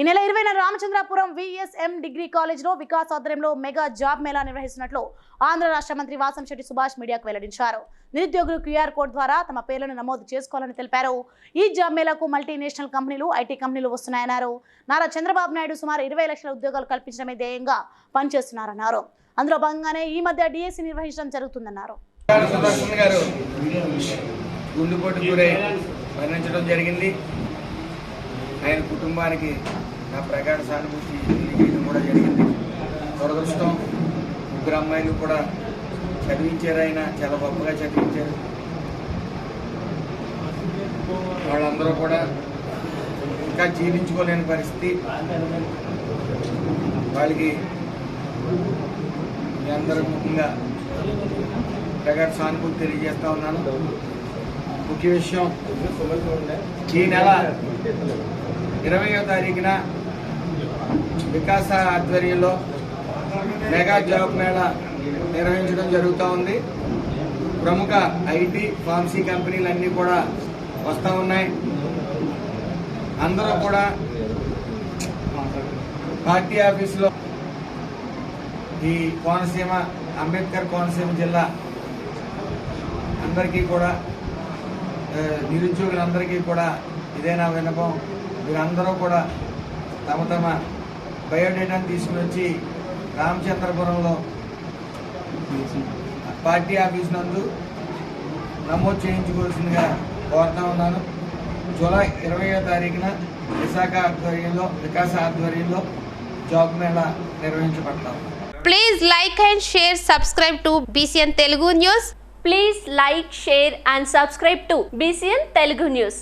ఈ నెల ఇరవైన రామచంద్రాపురం విఎస్ఎం డిగ్రీ కాలేజ్లో వికాస్ ఆధ్వర్యంలో మెగా జాబ్ మేళా నిర్వహిస్తున్నట్లు ఆంధ్ర రాష్ట్ర మంత్రి వాసంశెట్టి సుభాష్ మీడియాకు వెల్లడించారు. నిరుద్యోగులు క్యూఆర్ కోడ్ ద్వారా తమ పేర్లను నమోదు చేసుకోవాలని తెలిపారు. ఈ జాబ్ మేళాకు మల్టీనేషనల్ కంపెనీలు ఐటీ కంపెనీలు వస్తున్నాయన్నారు. నారా చంద్రబాబు నాయుడు సుమారు ఇరవై లక్షల ఉద్యోగాలు కల్పించడమే ధ్యేయంగా పనిచేస్తున్నారన్నారు. అందులో భాగంగానే ఈ మధ్య డిఎస్సి నిర్వహించడం జరుగుతుందన్నారు. గుండెపోటు గురై మరణించడం జరిగింది. ఆయన కుటుంబానికి నా ప్రగాఢ సానుభూతి తెలియజేయడం కూడా జరిగింది. దురదృష్టం ముగ్గురు అమ్మాయిలు కూడా చదివించారు ఆయన చాలా గొప్పగా చదివించారు. వాళ్ళందరూ కూడా ఇంకా జీవించుకోలేని పరిస్థితి. వాళ్ళకి మీ అందరూ ముఖ్యంగా ప్రగాఢ సానుభూతి తెలియజేస్తా ఉన్నాను. ముఖ్య విషయం ఈ నెల ఇరవయో తారీఖున వికాస ఆధ్వర్యంలో మెగా జాబ్ మేళా నిర్వహించడం జరుగుతూ ఉంది. ప్రముఖ ఐటీ ఫార్మసీ కంపెనీలు అన్నీ కూడా వస్తూ ఉన్నాయి. అందరూ కూడా పార్టీ ఆఫీసులో ఈ కోనసీమ అంబేద్కర్ కోనసీమ జిల్లా అందరికీ కూడా నిరుద్యోగులందరికీ కూడా ఇదే నా విన్నపం. మీరందరూ కూడా తమ తమ బయోడేటాను తీసుకుని వచ్చి రామచంద్రపురంలో పార్టీ ఆఫీస్ నందు నమోదు చేయించుకోవాల్సిందిగా కోరుతా ఉన్నాను. జూలై ఇరవయో తారీఖున విశాఖ ఆధ్వర్యంలో వికాస ఆధ్వర్యంలో job mela నిర్వహించబడతాం. Please like and share subscribe to BCN Telugu news please like share and subscribe to BCN Telugu news